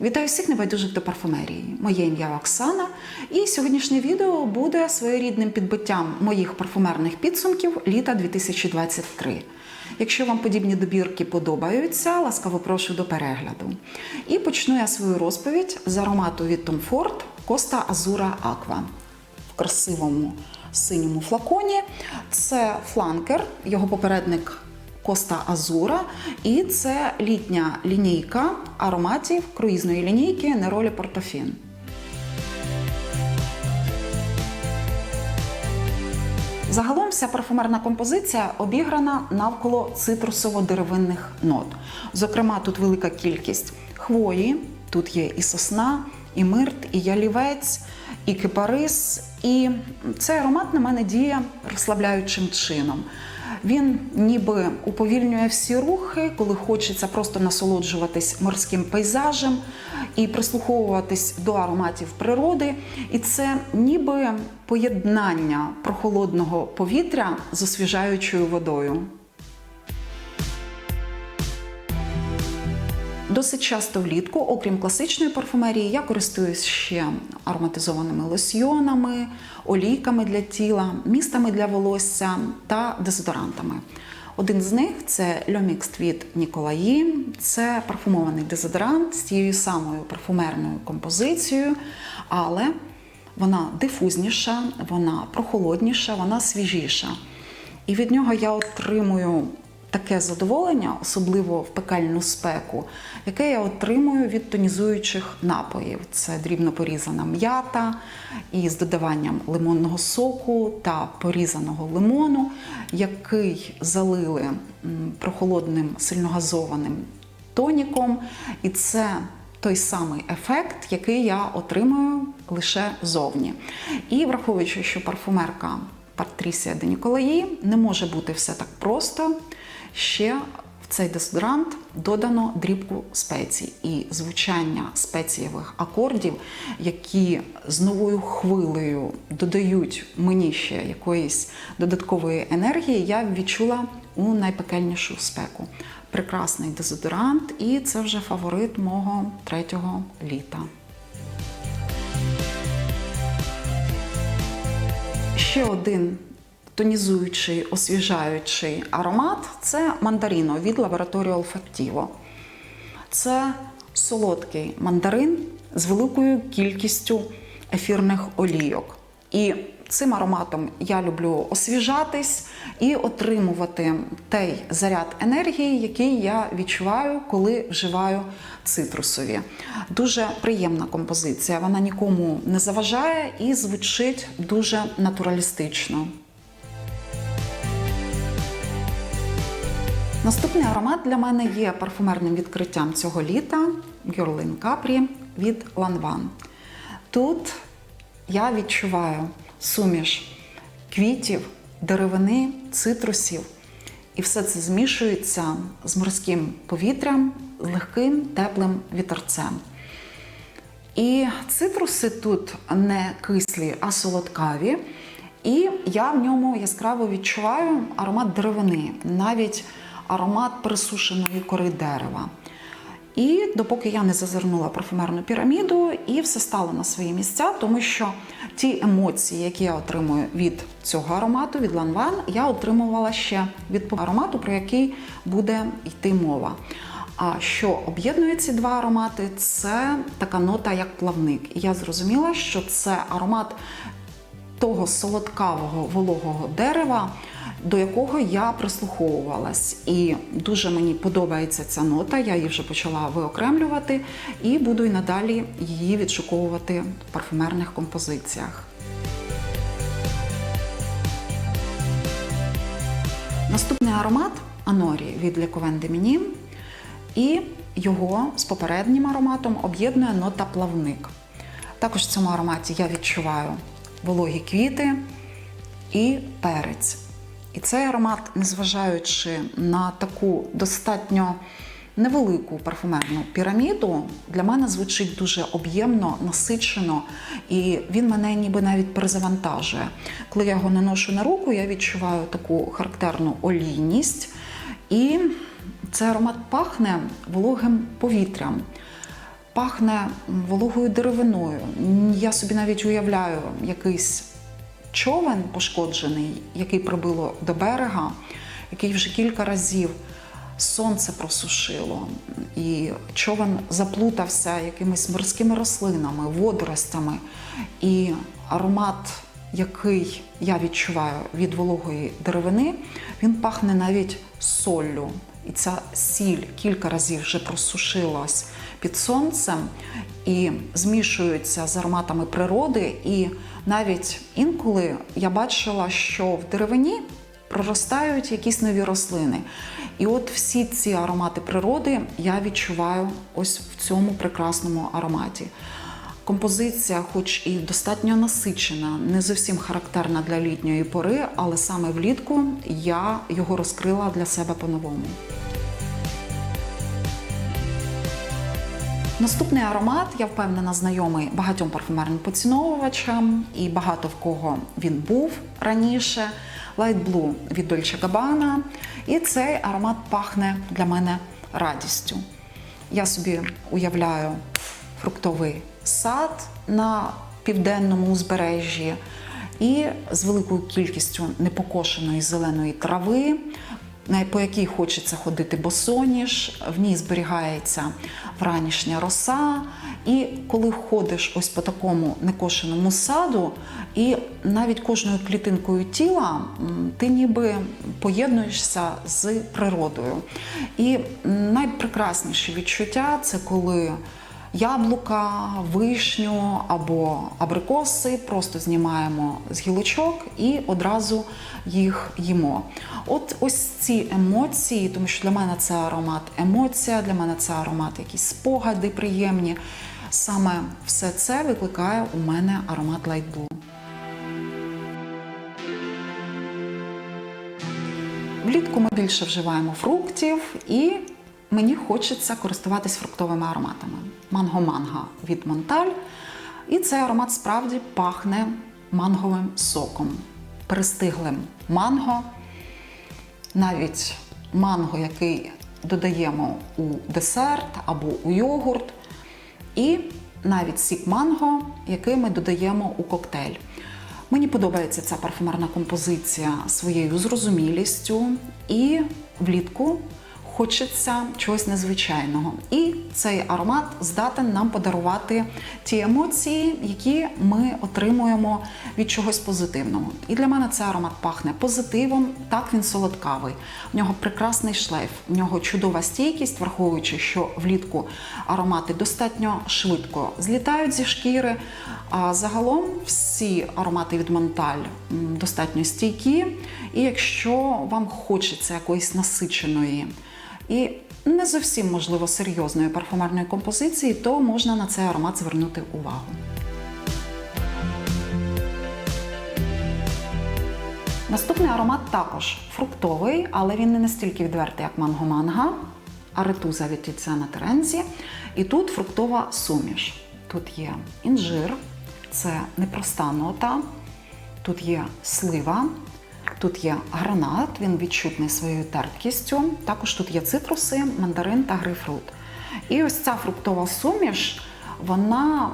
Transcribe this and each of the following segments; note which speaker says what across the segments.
Speaker 1: Вітаю всіх небайдужих до парфумерії. Моє ім'я Оксана, і сьогоднішнє відео буде своєрідним підбиттям моїх парфумерних підсумків літа 2023. Якщо вам подібні добірки подобаються, ласкаво прошу до перегляду. І почну я свою розповідь з аромату від Tom Ford Costa Azura Aqua в красивому синьому флаконі. Це фланкер, його попередник Коста Азура, і це літня лінійка ароматів круїзної лінійки Неролі Портофін. Загалом вся парфумерна композиція обіграна навколо цитрусово-деревинних нот. Зокрема, тут велика кількість хвої, тут є і сосна, і мирт, і ялівець, і кипарис. І цей аромат на мене діє розслабляючим чином. Він ніби уповільнює всі рухи, коли хочеться просто насолоджуватись морським пейзажем і прислуховуватись до ароматів природи. І це ніби поєднання прохолодного повітря з освіжаючою водою. Досить часто влітку, окрім класичної парфумерії, я користуюсь ще ароматизованими лосьйонами, олійками для тіла, містами для волосся та дезодорантами. Один з них це Льомікст від Ніколаї. Це парфумований дезодорант з тією самою парфумерною композицією, але вона дифузніша, вона прохолодніша, вона свіжіша. І від нього я отримую таке задоволення, особливо в пекельну спеку, яке я отримую від тонізуючих напоїв. Це дрібно порізана м'ята із додаванням лимонного соку та порізаного лимону, який залили прохолодним сильногазованим тоніком. І це той самий ефект, який я отримую лише зовні. І враховуючи, що парфумерка Патрісія де Ніколаї не може бути все так просто. Ще в цей дезодорант додано дрібку спецій і звучання спецієвих акордів, які з новою хвилею додають мені ще якоїсь додаткової енергії, я відчула у найпекельнішу спеку. Прекрасний дезодорант, і це вже фаворит мого третього літа. Ще один тонізуючий, освіжаючий аромат це мандаріно від лабораторії Olfactivo. Це солодкий мандарин з великою кількістю ефірних олійок. І цим ароматом я люблю освіжатись і отримувати той заряд енергії, який я відчуваю, коли вживаю цитрусові. Дуже приємна композиція, вона нікому не заважає і звучить дуже натуралістично. Наступний аромат для мене є парфумерним відкриттям цього літа Guerlain Capri від Lanvin. Тут я відчуваю суміш квітів, деревини, цитрусів, і все це змішується з морським повітрям, з легким теплим вітерцем. І цитруси тут не кислі, а солодкаві. І я в ньому яскраво відчуваю аромат деревини, навіть аромат присушеної кори дерева. І допоки я не зазирнула парфумерну піраміду, і все стало на свої місця, тому що ті емоції, які я отримую від цього аромату, від Ланван, я отримувала ще від аромату, про який буде йти мова. А що об'єднує ці два аромати, це така нота, як плавник. І я зрозуміла, що це аромат того солодкавого вологого дерева, до якого я прислуховувалась. І дуже мені подобається ця нота, я її вже почала виокремлювати і буду і надалі її відшуковувати в парфумерних композиціях. Наступний аромат Анорі від de Minim. І його з попереднім ароматом об'єднує нота плавник. Також в цьому ароматі я відчуваю вологі квіти і перець. І цей аромат, незважаючи на таку достатньо невелику парфумерну піраміду, для мене звучить дуже об'ємно, насичено, і він мене ніби навіть перезавантажує. Коли я його наношу на руку, я відчуваю таку характерну олійність. І цей аромат пахне вологим повітрям. Пахне вологою деревиною. Я собі навіть уявляю якийсь човен пошкоджений, який прибило до берега, який вже кілька разів сонце просушило, і човен заплутався якимись морськими рослинами, водоростями. І аромат, який я відчуваю від вологої деревини, він пахне навіть соллю. І ця сіль кілька разів вже просушилась під сонцем і змішуються з ароматами природи. І навіть інколи я бачила, що в деревині проростають якісь нові рослини. І от всі ці аромати природи я відчуваю ось в цьому прекрасному ароматі. Композиція, хоч і достатньо насичена, не зовсім характерна для літньої пори, але саме влітку я його розкрила для себе по-новому. Наступний аромат, я впевнена, знайомий багатьом парфумерним поціновувачам, і багато в кого він був раніше. Light Blue від Dolce Gabbana. І цей аромат пахне для мене радістю. Я собі уявляю фруктовий сад на південному узбережжі і з великою кількістю непокошеної зеленої трави, по якій хочеться ходити босоніж, в ній зберігається вранішня роса. І коли ходиш ось по такому некошеному саду, і навіть кожною клітинкою тіла ти ніби поєднуєшся з природою. І м, найпрекрасніші відчуття це коли яблука, вишню або абрикоси просто знімаємо з гілочок і одразу їх їмо. От ось ці емоції, тому що для мене це аромат емоція, для мене це аромат якісь спогади приємні. Саме все це викликає у мене аромат Light Blue. Влітку ми більше вживаємо фруктів, і мені хочеться користуватись фруктовими ароматами. Манго-манго від Монталь. І цей аромат справді пахне манговим соком, перестиглим манго, навіть манго, який додаємо у десерт або у йогурт, і навіть сік манго, який ми додаємо у коктейль. Мені подобається ця парфумерна композиція своєю зрозумілістю, і влітку хочеться чогось незвичайного. І цей аромат здатен нам подарувати ті емоції, які ми отримуємо від чогось позитивного. І для мене цей аромат пахне позитивом. Так він солодкавий. В нього прекрасний шлейф, в нього чудова стійкість, враховуючи, що влітку аромати достатньо швидко злітають зі шкіри. А загалом всі аромати від Монталь достатньо стійкі. І якщо вам хочеться якоїсь насиченої і не зовсім можливо серйозної парфумерної композиції, то можна на цей аромат звернути увагу. Наступний аромат також фруктовий, але він не настільки відвертий, як манго-манга, а ретуза від Тіціана Терензі. І тут фруктова суміш. Тут є інжир, це непроста нота, тут є слива, тут є гранат, він відчутний своєю терпкістю. Також тут є цитруси, мандарин та грейпфрут. І ось ця фруктова суміш, вона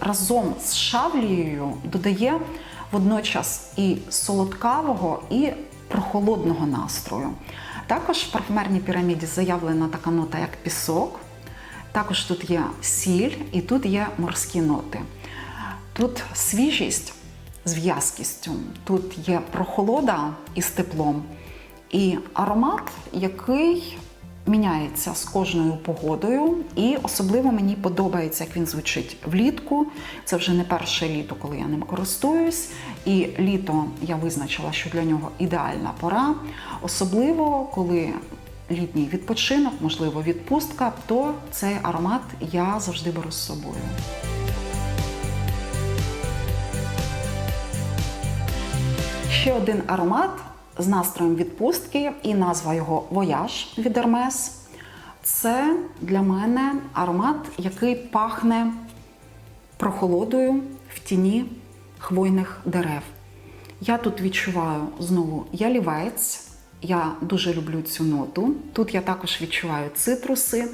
Speaker 1: разом з шавлією додає водночас і солодкавого, і прохолодного настрою. Також в парфумерній піраміді заявлена така нота, як пісок. Також тут є сіль і тут є морські ноти. Тут свіжість з в'язкістю, тут є прохолода із теплом і аромат, який міняється з кожною погодою. І особливо мені подобається, як він звучить влітку. Це вже не перше літо, коли я ним користуюсь. І літо я визначила, що для нього ідеальна пора. Особливо, коли літній відпочинок, можливо, відпустка, то цей аромат я завжди беру з собою. Ще один аромат з настроєм відпустки, і назва його Вояж від Hermes. Це для мене аромат, який пахне прохолодою в тіні хвойних дерев. Я тут відчуваю знову ялівець. Я дуже люблю цю ноту. Тут я також відчуваю цитруси.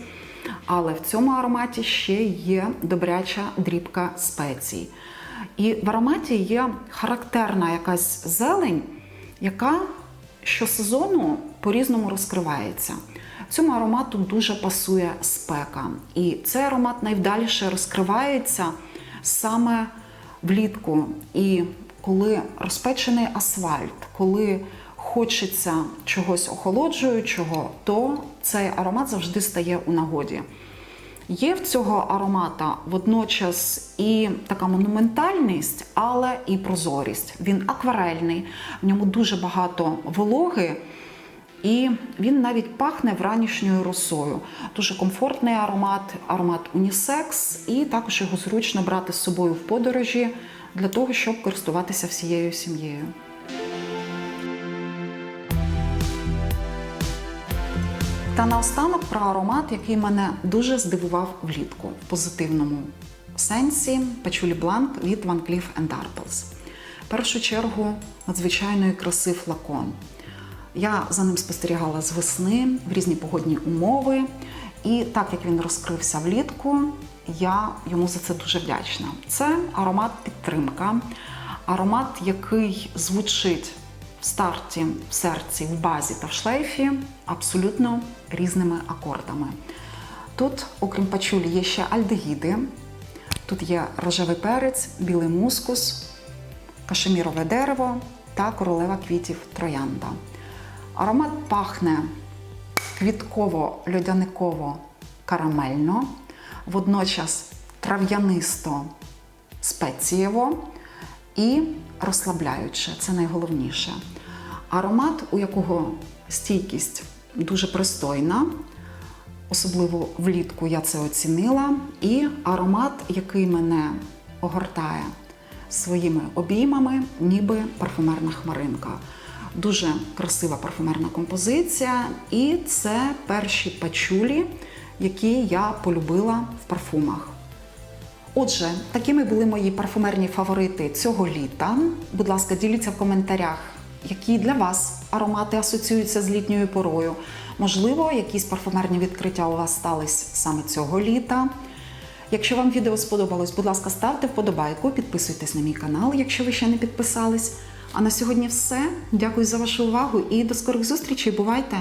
Speaker 1: Але в цьому ароматі ще є добряча дрібка спецій. І в ароматі є характерна якась зелень, яка щосезону по-різному розкривається. Цьому аромату дуже пасує спека. І цей аромат найвдаліше розкривається саме влітку. І коли розпечений асфальт, коли хочеться чогось охолоджуючого, то цей аромат завжди стає у нагоді. Є в цього аромата водночас і така монументальність, але і прозорість. Він акварельний, в ньому дуже багато вологи, і він навіть пахне вранішньою росою. Дуже комфортний аромат, аромат унісекс, і також його зручно брати з собою в подорожі для того, щоб користуватися всією сім'єю. Та наостанок про аромат, який мене дуже здивував влітку в позитивному сенсі Пачулі Бланк від Van Cleef Arpels. В першу чергу надзвичайної краси флакон. Я за ним спостерігала з весни в різні погодні умови, і так як він розкрився влітку, я йому за це дуже вдячна. Це аромат підтримка, аромат, який звучить в старті, в серці, в базі та в шлейфі абсолютно різними акордами. Тут, окрім пачулі, є ще альдегіди, тут є рожевий перець, білий мускус, кашемірове дерево та королева квітів троянда. Аромат пахне квітково-льодяниково карамельно, водночас трав'янисто спецієво і розслабляюче, це найголовніше. Аромат, у якого стійкість дуже пристойна, особливо влітку я це оцінила. І аромат, який мене огортає своїми обіймами, ніби парфумерна хмаринка. Дуже красива парфумерна композиція, і це перші пачулі, які я полюбила в парфумах. Отже, такими були мої парфумерні фаворити цього літа. Будь ласка, діліться в коментарях, які для вас аромати асоціюються з літньою порою. Можливо, якісь парфумерні відкриття у вас стались саме цього літа. Якщо вам відео сподобалось, будь ласка, ставте вподобайку, підписуйтесь на мій канал, якщо ви ще не підписались. А на сьогодні все. Дякую за вашу увагу і до скорих зустрічей. Бувайте!